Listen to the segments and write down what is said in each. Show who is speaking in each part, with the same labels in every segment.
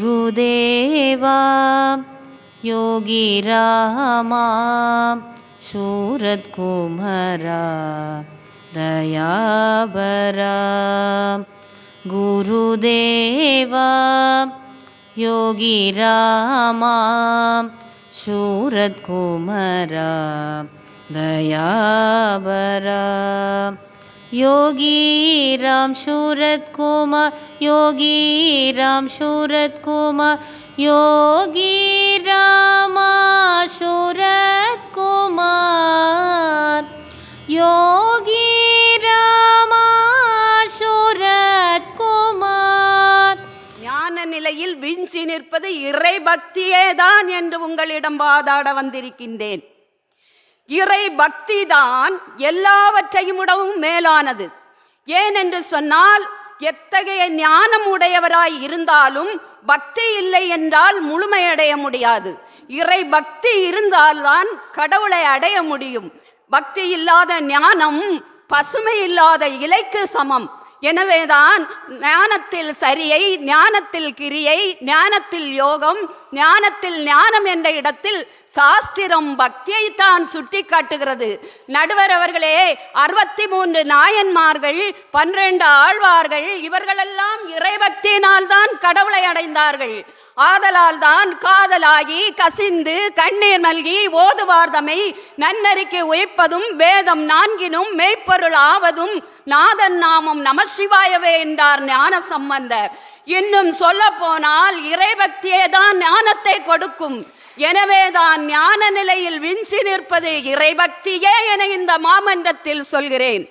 Speaker 1: गुरुदेवा योगिरामा शूरत्कुमरा दयाबरा गुरुदेवा योगिरामा शूरत्कुमरा दयाबरा योगी राम शूरत कुमार योगी राम शूरत कुमार योगी रामा शूरत कुमार योगी रामा शूरत कुमार
Speaker 2: ஞான நிலையில் விஞ்சி நிற்பது இறை பக்தியே தான் என்று உங்களிடம் வாதாட வந்திருக்கின்றேன் இறை பக்தி தான் எல்லாவற்றையும் விடவும் மேலானது. ஏனென்று சொன்னால் எத்தகைய ஞானம் உடையவராய் இருந்தாலும் பக்தி இல்லை என்றால் முழுமையடைய முடியாது. இறை பக்தி இருந்தால்தான் கடவுளை அடைய முடியும். பக்தி இல்லாத ஞானம் பசுமை இல்லாத இலைக்கு சமம். எனவேதான் ஞானத்தில் சரியை ஞானத்தில் கிரியை ஞானத்தில் யோகம் ஞானத்தில் ஞானம் என்ற இடத்தில் சாஸ்திரம் பக்தியை தான் சுட்டி காட்டுகிறது நடுவர் அவர்களே அறுபத்தி மூன்று நாயன்மார்கள் பன்னிரண்டு ஆழ்வார்கள் இவர்களெல்லாம் இறைபக்தியினால் தான் கடவுளை அடைந்தார்கள். ஆதலால் தான் காதலாகி கசிந்து கண்ணீர் நல்கி ஓதுவார்தமை நன்னறிக்கு உயிப்பதும் வேதம் நான்கினும் மெய்ப்பொருள் ஆவதும் நாதன் நாமம் நமசிவாயவே என்றார் ஞான சம்பந்தர் இன்னும் சொல்ல போனால் இறைபக்தியே தான் ஞானத்தை கொடுக்கும். எனவேதான் ஞான நிலையில் விஞ்சி நிற்பது இறைபக்தியே என இந்த மாமன்றத்தில் சொல்கிறேன்.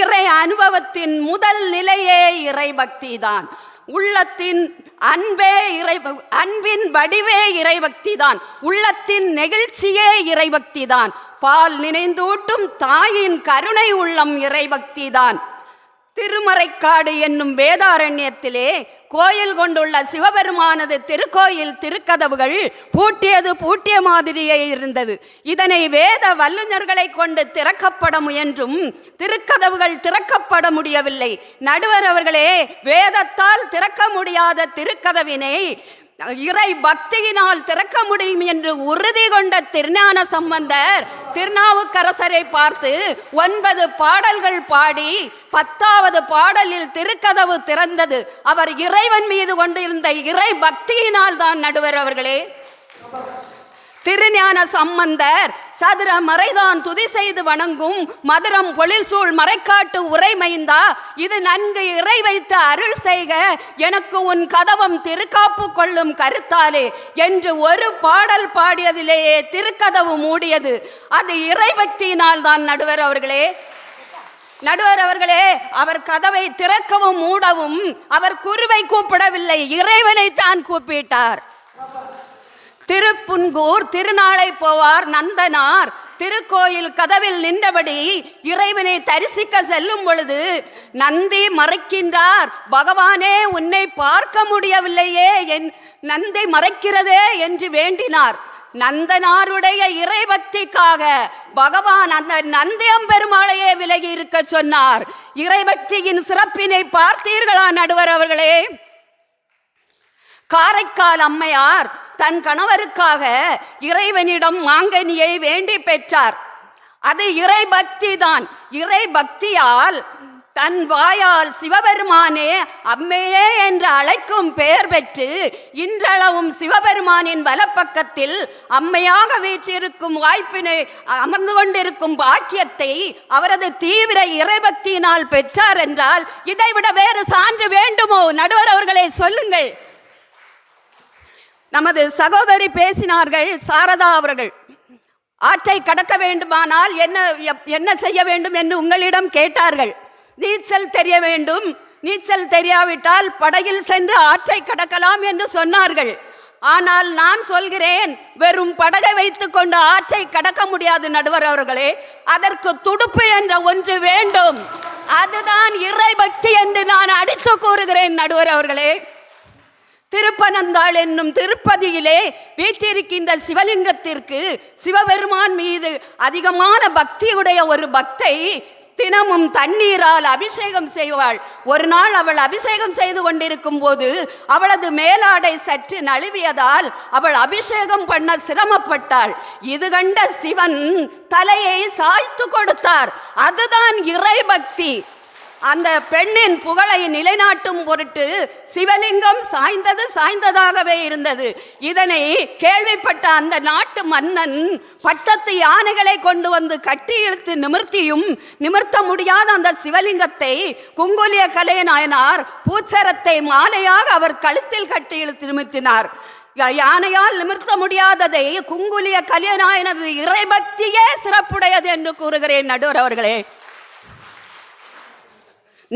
Speaker 2: இறை அனுபவத்தின் முதல் நிலையே இறைபக்தி தான் உள்ளத்தின் அன்பே இறை அன்பின் வடிவே இறைபக்தி தான் உள்ளத்தின் நெகிழ்ச்சியே இறைபக்தி தான் பால் நினைந்தூட்டும் தாயின் கருணை உள்ளம் இறைபக்தி தான் திருமறைக்காடு என்னும் வேதாரண்யத்திலே கோயில் கொண்டுள்ள சிவபெருமானது திருக்கோயில் திருக்கதவுகள் பூட்டியது பூட்டிய மாதிரியே இருந்தது. இதனை வேத வல்லுநர்களை கொண்டு திறக்கப்பட முயன்றும் திருக்கதவுகள் திறக்கப்பட முடியவில்லை. நடுவர் அவர்களே வேதத்தால் திறக்க முடியாத திருக்கதவினை இறை பக்தியினால் திறக்க முடியும் என்று உறுதி கொண்ட திருஞான சம்பந்தர் திருநாவுக்கரசரை பார்த்து ஒன்பது பாடல்கள் பாடி பத்தாவது பாடலில் திருக்கதவு திறந்தது. அவர் இறைவன் மீது கொண்டிருந்த இறை பக்தியினால் தான் நடுவர் அவர்களே. திருஞான சம்பந்தர் சதுர மறைதான் துதி செய்து வணங்கும் மதுரம் பொழில் சூழ் மறைக்காட்டு உரைமைந்தா இது நன்கு இறை வைத்து அருள் செய்க. எனக்கு உன் கதவம் திருக்காப்பு கொள்ளும் கருத்தாலே. என்று ஒரு பாடல் பாடியதிலேயே திருக்கதவு மூடியது. அது இறைபக்தியினால் தான் நடுவர் அவர்களே. நடுவர் அவர்களே அவர் கதவை திறக்கவும் மூடவும் அவர் குருவை கூப்பிடவில்லை. இறைவனை தான் கூப்பிட்டார். திருப்புன்கூர் திருநாளை போவார் நந்தனார். திருக்கோயில் கதவில் நின்றபடி இறைவனை தரிசிக்க செல்லும் பொழுது நந்தி மறைக்கின்றார். பகவானே உன்னை பார்க்க முடியவில்லையே என் நந்தி மறைக்கிறதே என்று வேண்டினார். நந்தனாருடைய இறைபக்திக்காக பகவான் அந்த நந்தியம் பெருமாளையே விலகி இருக்க சொன்னார். இறைபக்தியின் சிறப்பினை பார்த்தீர்களா நடுவர் அவர்களே? காரைக்கால் அம்மையார் தன் கணவருக்காக இறைவனிடம் மாங்கனியை வேண்டி பெற்றார். அது இறை பக்தி தான் இறை பக்தியால் தன் வாயால் சிவபெருமானே அம்மையே என்று அழைக்கும் பெயர் பெற்று இன்றளவும் சிவபெருமானின் வலப்பக்கத்தில் அம்மையாக வீற்றிருக்கும் வாய்ப்பினை அமர்ந்து கொண்டிருக்கும் பாக்கியத்தை அவரது தீவிர இறைபக்தியினால் பெற்றார் என்றால் இதைவிட வேறு சான்று வேண்டுமோ? நடுவர் அவர்களே சொல்லுங்கள். நமது சகோதரி பேசினார்கள் சாரதா அவர்கள். ஆற்றை கடக்க வேண்டுமானால் என்ன எப்- என்ன செய்ய வேண்டும் என்று உங்களிடம் கேட்டார்கள். நீச்சல் தெரிய வேண்டும். நீச்சல் தெரியாவிட்டால் படகில் சென்று ஆற்றை கடக்கலாம் என்று சொன்னார்கள். ஆனால் நான் சொல்கிறேன் வெறும் படகை வைத்துக்கொண்டு ஆற்றை கடக்க முடியாது நடுவர் அவர்களே. அதற்கு துடுப்பு என்ற ஒன்று வேண்டும். அதுதான் இறை பக்தி என்று நான் அடித்து கூறுகிறேன் நடுவர் அவர்களே. திருப்பனந்தாள் என்னும் திருப்பதியிலே வீற்றிருக்கின்ற சிவலிங்கத்திற்கு சிவபெருமான் மீது அதிகமான பக்தியுடைய ஒரு பக்தை தினமும் தண்ணீரால் அபிஷேகம் செய்வாள். ஒரு நாள் அவள் அபிஷேகம் செய்து கொண்டிருக்கும் போது அவளது மேலாடை சற்று நழுவியதால் அவள் அபிஷேகம் பண்ண சிரமப்பட்டாள். இது கண்ட சிவன் தலையை சாய்த்து கொடுத்தார். அதுதான் இறை பக்தி. அந்த பெண்ணின் புகழை நிலைநாட்டும் பொருட்டு சிவலிங்கம் சாய்ந்தது சாய்ந்ததாகவே இருந்தது. இதனை கேள்விப்பட்ட அந்த நாட்டு மன்னன் பட்டத்து யானைகளை கொண்டு வந்து கட்டி இழுத்து நிமிர்த்தியும் நிமிர்த்த முடியாத அந்த சிவலிங்கத்தை குங்குலிய கலைநாயனார் பூச்சரத்தை மாலையாக அவர் கழுத்தில் கட்டி இழுத்து நிமிர்த்தினார். யானையால் நிமிர்த்த முடியாததை குங்குலிய கலியநாயனது இறைபக்தியே சிறப்புடையது என்று கூறுகிறேன் நடுவர் அவர்களே.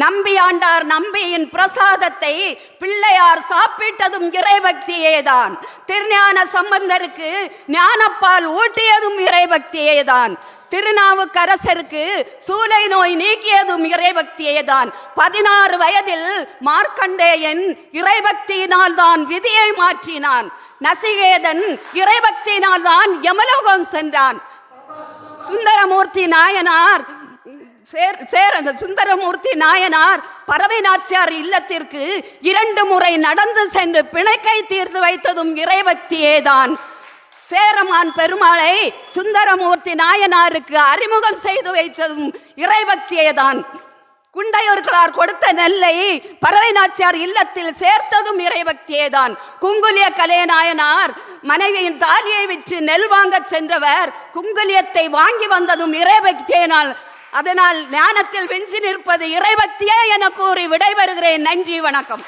Speaker 2: நம்பியாண்டார் நம்பியின் பிரசாதத்தை பிள்ளையார் சாப்பிட்டதும் இறைபக்தியேதான். திருஞான சம்பந்தருக்கு ஞானப்பால் ஊட்டியதும் இறைபக்தியேதான். திருநாவுக்கரசருக்கு சூலை நோய் நீக்கியதும் இறைபக்தியேதான். பதினாறு வயதில் மார்க்கண்டேயன் இறைபக்தியினால் தான் விதியை மாற்றினான். நசிகேதன் இறைபக்தியினால் தான் யமலோகம் சென்றான். சுந்தரமூர்த்தி நாயனார் சேர் சேர் அந்த சுந்தரமூர்த்தி நாயனார் பறவை நாச்சியார் இல்லத்திற்கு இரண்டு முறை நடந்து சென்று பிணைக்கை தீர்த்து வைத்ததும் இறைபக்தியேதான் சேரமான் பெருமாளை சுந்தரமூர்த்தி நாயனாருக்கு அறிமுகம் செய்து வைத்ததும் இறைபக்தியேதான் குண்டையோர்களார் கொடுத்த நெல்லை பறவை நாச்சியார் இல்லத்தில் சேர்த்ததும் இறைபக்தியேதான் குங்குலிய கலையநாயனார் மனைவியின் தாலியை விற்று நெல் வாங்கச் சென்றவர் குங்குலியத்தை வாங்கி வந்ததும் இறைபக்தியினால் அதனால் ஞானத்தில் விஞ்சி நிற்பது இறைபக்தியே என கூறி விடைபெறுகிறேன். நன்றி வணக்கம்.